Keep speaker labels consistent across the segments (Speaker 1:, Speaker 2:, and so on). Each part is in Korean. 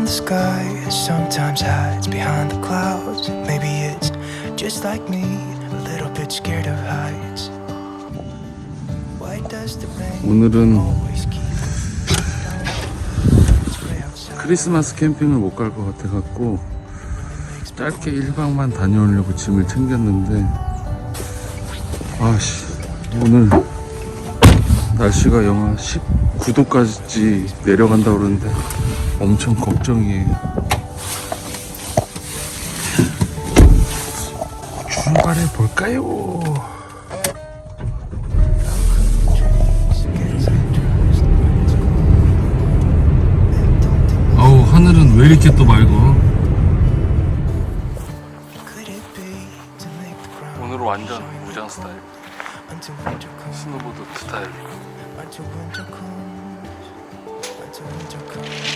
Speaker 1: How come the sky sometimes hides behind the clouds? Maybe it's just like me, a little bit scared of heights. Why does the rain
Speaker 2: 오늘은
Speaker 1: always keep.
Speaker 2: 크리스마스 캠핑을 못 갈 것 같아 갖고 짧게 1박만 다녀오려고 짐을 챙겼는데 아씨 오늘 날씨가 영하 19도까지 내려간다 그러는데 엄청 걱정이에요 출발해 볼까요? 어우 하늘은 왜 이렇게 또 맑어
Speaker 1: จะวนจะคุ้นมันจะวนจะคุ้น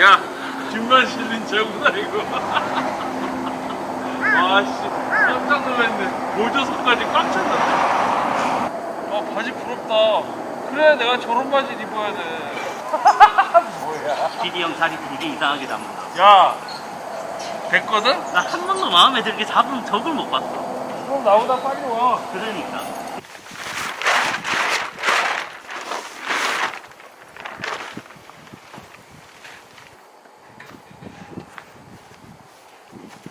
Speaker 2: 야, 뒷만 실린 쟤구나 이거. 아씨, 깜짝 놀랐네. 모조선까지 꽉 찼는데. 아, 바지 부럽다. 그래, 내가 저런 바지 입어야 돼.
Speaker 3: 디디 형 자리 되게 이상하게 잡는다.
Speaker 2: 야, 됐거든?
Speaker 3: 나 한 번도 마음에 들게 잡은 적을 못 봤어.
Speaker 2: 그럼 나보다 빨리 와.
Speaker 3: 그러니까.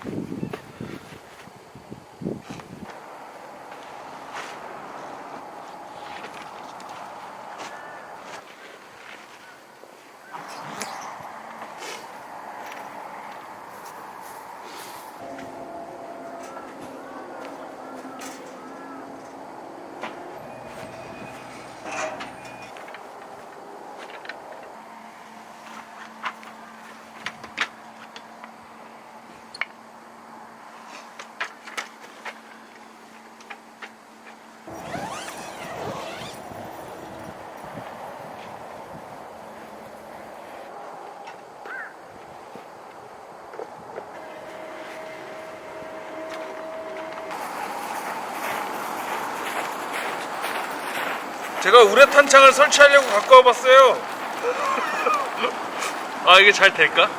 Speaker 3: Thank you.
Speaker 2: 제가 우레탄 창을 설치하려고 갖고 와봤어요. 아 이게 잘 될까?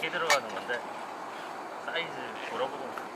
Speaker 3: 개 들어가는 건데 물어보고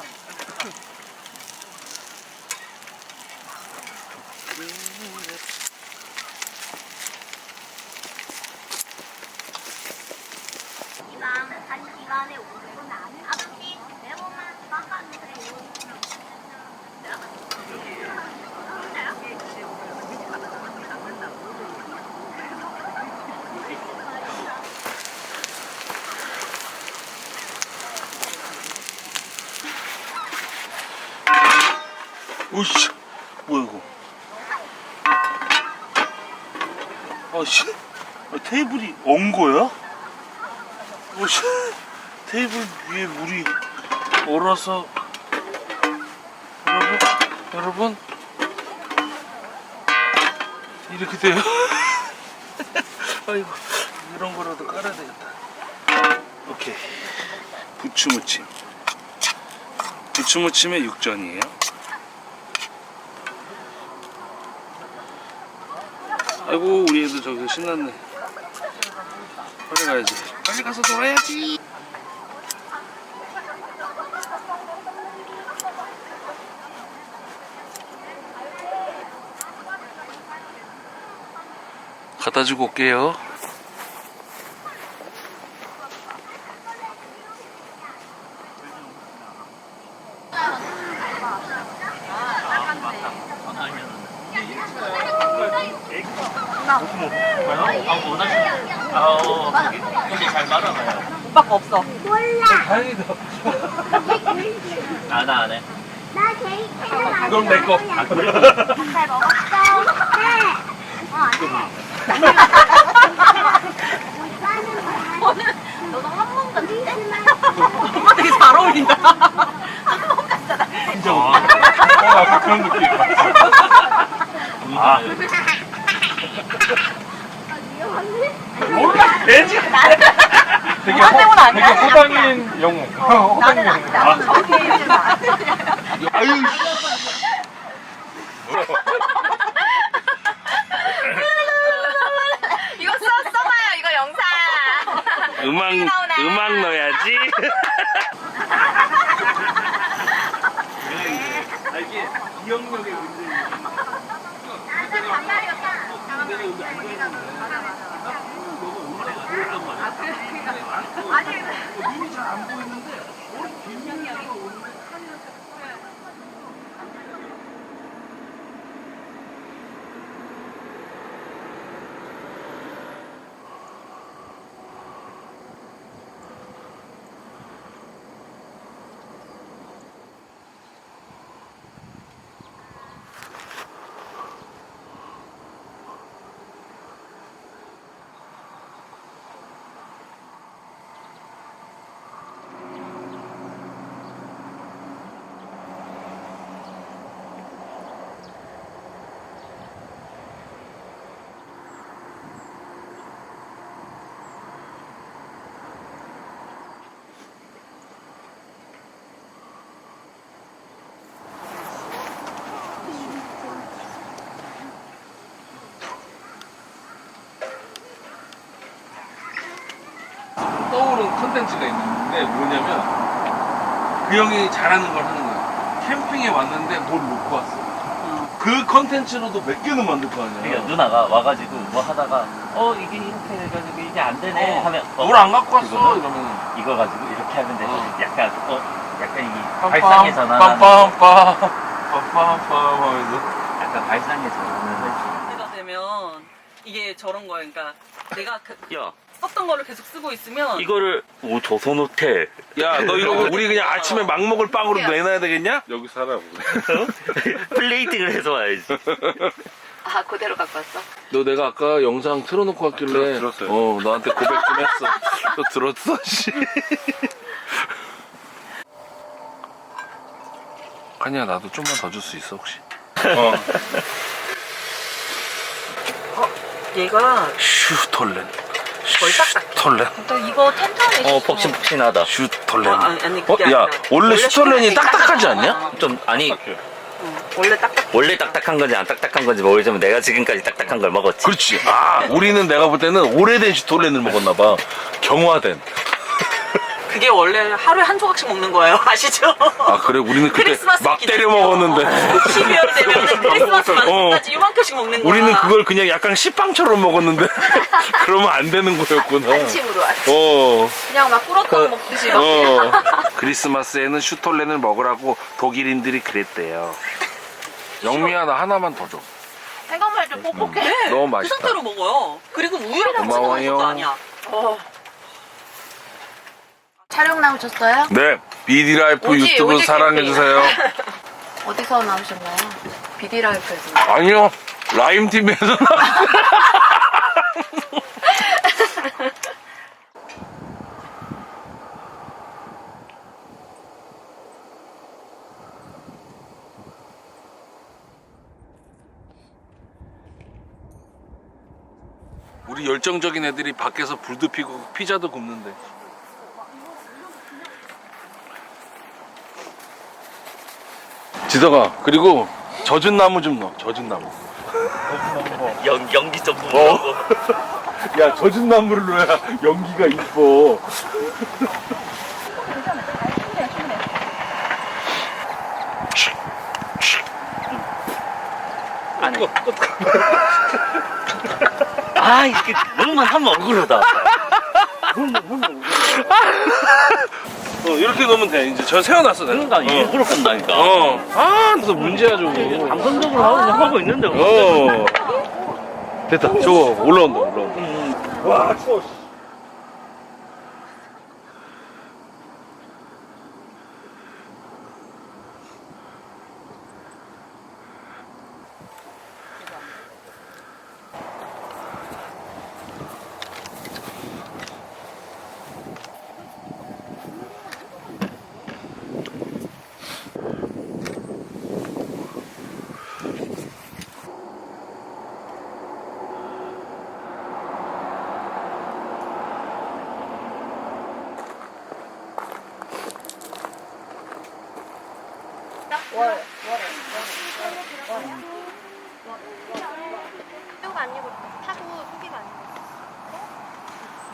Speaker 4: Come.
Speaker 2: 오씨, 뭐야 이거? 아씨, 아, 테이블이 엉 거야? 오씨, 테이블 위에 물이 얼어서 여러분, 여러분 이렇게 돼요. 아이고 이런 거라도 깔아야 되겠다. 오케이, 부추 무침. 부추 무침에 육전이에요. 아이고 우리 애들 저기 신났네 빨리 가야지. 빨리 가서 놀아야지. 갖다 주고 올게요.
Speaker 3: 아우 근데 잘 말아봐요
Speaker 5: 오빠가 없어.
Speaker 2: 다행이다.
Speaker 3: 아 나 안 해
Speaker 4: 나 제일 팬은
Speaker 2: 그럼 내 거.
Speaker 4: 잘 먹었어. 네. 어, 안 돼. 너도 한번 같은데?
Speaker 5: 엄마 되게 잘 어울린다. 한번 같잖아.
Speaker 2: 어, 아까 그런 느낌.
Speaker 3: 아
Speaker 2: 몰라, 돼지. 되게,
Speaker 5: 안안
Speaker 2: 되게
Speaker 5: 돼.
Speaker 2: 호당인 영웅. 호당인
Speaker 5: 나는
Speaker 2: 영웅.
Speaker 5: 나는 저렇게 해주면 안 돼.
Speaker 2: 아유,
Speaker 5: 이거 써 써봐요. 이거 영상.
Speaker 3: 음악
Speaker 5: 나오나?
Speaker 3: 음악 넣어야지 아 이게 기억력의 문제
Speaker 2: 떠오른 컨텐츠가 있는데 뭐냐면 그 형이 잘하는 걸 하는 거야. 캠핑에 왔는데 뭘 놓고 왔어. 그 컨텐츠로도 몇 개는 만들 거 아니야.
Speaker 3: 그러니까 누나가 와가지고 뭐 하다가 어 이게 이렇게 해가지고 이게 안 되네
Speaker 2: 어.
Speaker 3: 하면 어,
Speaker 2: 뭘 안 갖고 왔어
Speaker 3: 그거는
Speaker 2: 이러면
Speaker 3: 이거 가지고 이렇게 하면 돼
Speaker 2: 어.
Speaker 3: 약간 어 약간 이 발상의 전환
Speaker 2: 빰빰빰 빰빰빰 하면서
Speaker 3: 약간 발상의 전환을
Speaker 5: 때가 되면 이게 저런 거야. 그러니까 내가 그
Speaker 3: 야
Speaker 5: 썼던 거를 계속 쓰고 있으면
Speaker 3: 이거를 오 조선 호텔
Speaker 2: 야 너 이러고 우리 그냥 아침에 막 먹을 빵으로 내놔야 되겠냐? 여기 살아
Speaker 3: 플레이팅을 해서 와야지.
Speaker 5: 아 그대로 갖고 왔어?
Speaker 2: 너 내가 아까 영상 틀어놓고 왔길래
Speaker 6: 들었어요.
Speaker 2: 어 너한테 고백 좀 했어. 너 들었어 씨. 아니야 나도 좀만 더 줄 수 있어 혹시? 어.
Speaker 5: 얘가
Speaker 2: 슈 톨렌 슈톨렌
Speaker 5: 또 이거 텐션이
Speaker 3: 어 폭신폭신하다.
Speaker 2: 슈톨렌
Speaker 5: 어, 아니, 아니,
Speaker 2: 어?
Speaker 5: 그게
Speaker 2: 야
Speaker 5: 아니라.
Speaker 2: 원래
Speaker 5: 원래
Speaker 2: 슈톨렌이
Speaker 5: 슈톨렌이
Speaker 2: 딱딱하지. 않냐?
Speaker 3: 좀 아니.
Speaker 5: 원래 딱딱.
Speaker 3: 원래 딱딱한 건지 안 딱딱한 건지 모르지만 내가 지금까지 딱딱한 걸 먹었지.
Speaker 2: 그렇지. 아 우리는 내가 볼 때는 오래된 슈톨렌을 먹었나봐. 경화된
Speaker 5: 그게 원래 하루에 한 조각씩 먹는 거예요 아시죠?
Speaker 2: 아 그래 우리는 그때
Speaker 5: 크리스마스
Speaker 2: 막. 때려 먹었는데
Speaker 5: 12월 되면 크리스마스 만까지 이만큼씩 먹는 거야
Speaker 2: 우리는 그걸 그냥 약간 식빵처럼 먹었는데 그러면 안 되는 거였구나.
Speaker 5: 아침으로 아침
Speaker 2: 어,
Speaker 5: 그냥 막 꿀어떡 먹듯이 막
Speaker 2: 어. 크리스마스에는 슈톨렌을 먹으라고 독일인들이 그랬대요. 영미야 나 하나만 더 줘.
Speaker 5: 생각만 해도 뻑뻑해
Speaker 2: 너무
Speaker 5: 그
Speaker 2: 맛있다.
Speaker 5: 상태로 먹어요 그리고 우유랑 같이
Speaker 2: 고마워요.
Speaker 5: 먹는 것도 아니야
Speaker 7: 촬영 나오셨어요?
Speaker 2: 네, 비디라이프
Speaker 5: 오지,
Speaker 2: 유튜브
Speaker 5: 오지
Speaker 2: 사랑해주세요.
Speaker 7: 어디서 나오셨나요? 비디라이프에서.
Speaker 2: 아니요, 라임TV에서 우리 열정적인 애들이 밖에서 불도 피고 피자도 굽는데. 지덕아, 그리고 젖은 나무 좀 넣어. 젖은 나무.
Speaker 3: 연, 연기 좀
Speaker 2: 어. 야 젖은 나무를 넣어야 연기가 이뻐.
Speaker 3: 아니. 아, 이렇게 물만 하면 억울하다. 물만 하면 억울하다.
Speaker 2: 어, 이렇게 넣으면 돼. 이제 저 세워놨어. 내가.
Speaker 3: 그러니까 일부러 한다니까.
Speaker 2: 어. 아, 너 문제야 저거.
Speaker 3: 감성적으로 하고, 하고 있는데.
Speaker 2: 어. 됐다. 저거 올라온다. 올라온다. 와 추워.
Speaker 4: 새우가 아니고 타고 소개가 아니고.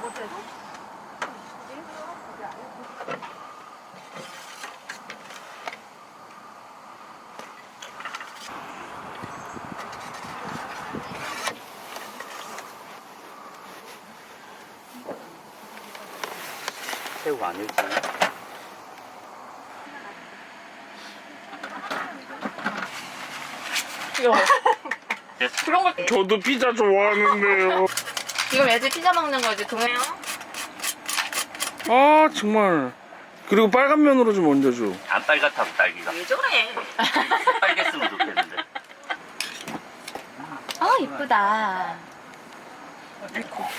Speaker 4: 뭐죠?
Speaker 3: 새우가 아닐지.
Speaker 7: 그런 걸
Speaker 2: 저도 피자 좋아하는데요.
Speaker 7: 지금 애들 피자 먹는 거 이제 동해요?
Speaker 2: 아 정말. 그리고 빨간 면으로 좀 얹어줘.
Speaker 3: 안 빨갛다고, 딸기가.
Speaker 5: 왜 저래?
Speaker 3: 빨겠으면 좋겠는데.
Speaker 7: 아 이쁘다.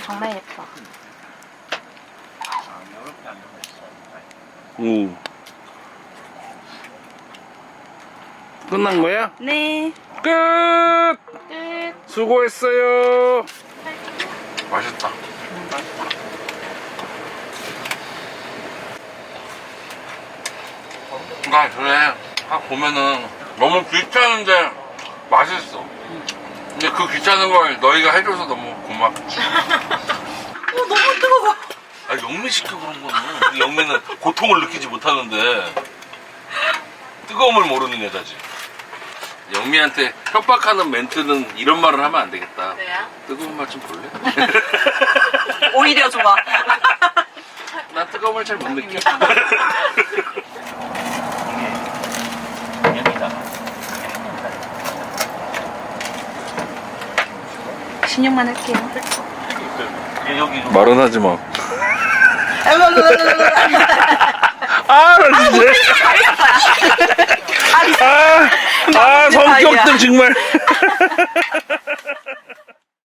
Speaker 7: 정말 예뻐.
Speaker 2: 오. 끝난 거야?
Speaker 5: 네.
Speaker 2: 끝!
Speaker 7: 끝.
Speaker 2: 수고했어요. 맛있다. 나 그래. 아, 보면은 너무 귀찮은데 맛있어. 근데 그 귀찮은 걸 너희가 해줘서 너무 고맙지.
Speaker 5: 어, 너무 뜨거워.
Speaker 2: 아, 영미 시켜 그런 거는. 우리 영미는 고통을 느끼지 못하는데 뜨거움을 모르는 여자지. 영미한테 협박하는 멘트는 이런 말을 하면 안 되겠다.
Speaker 7: 왜요?
Speaker 2: 뜨거운 맛 좀 볼래?
Speaker 5: 오히려 좋아.
Speaker 2: 나 뜨거운 걸 잘 못 느껴.
Speaker 5: 신용만 할게요.
Speaker 2: 말은 하지 마. 아, 나 진짜. 아, 아, 성격들 정말.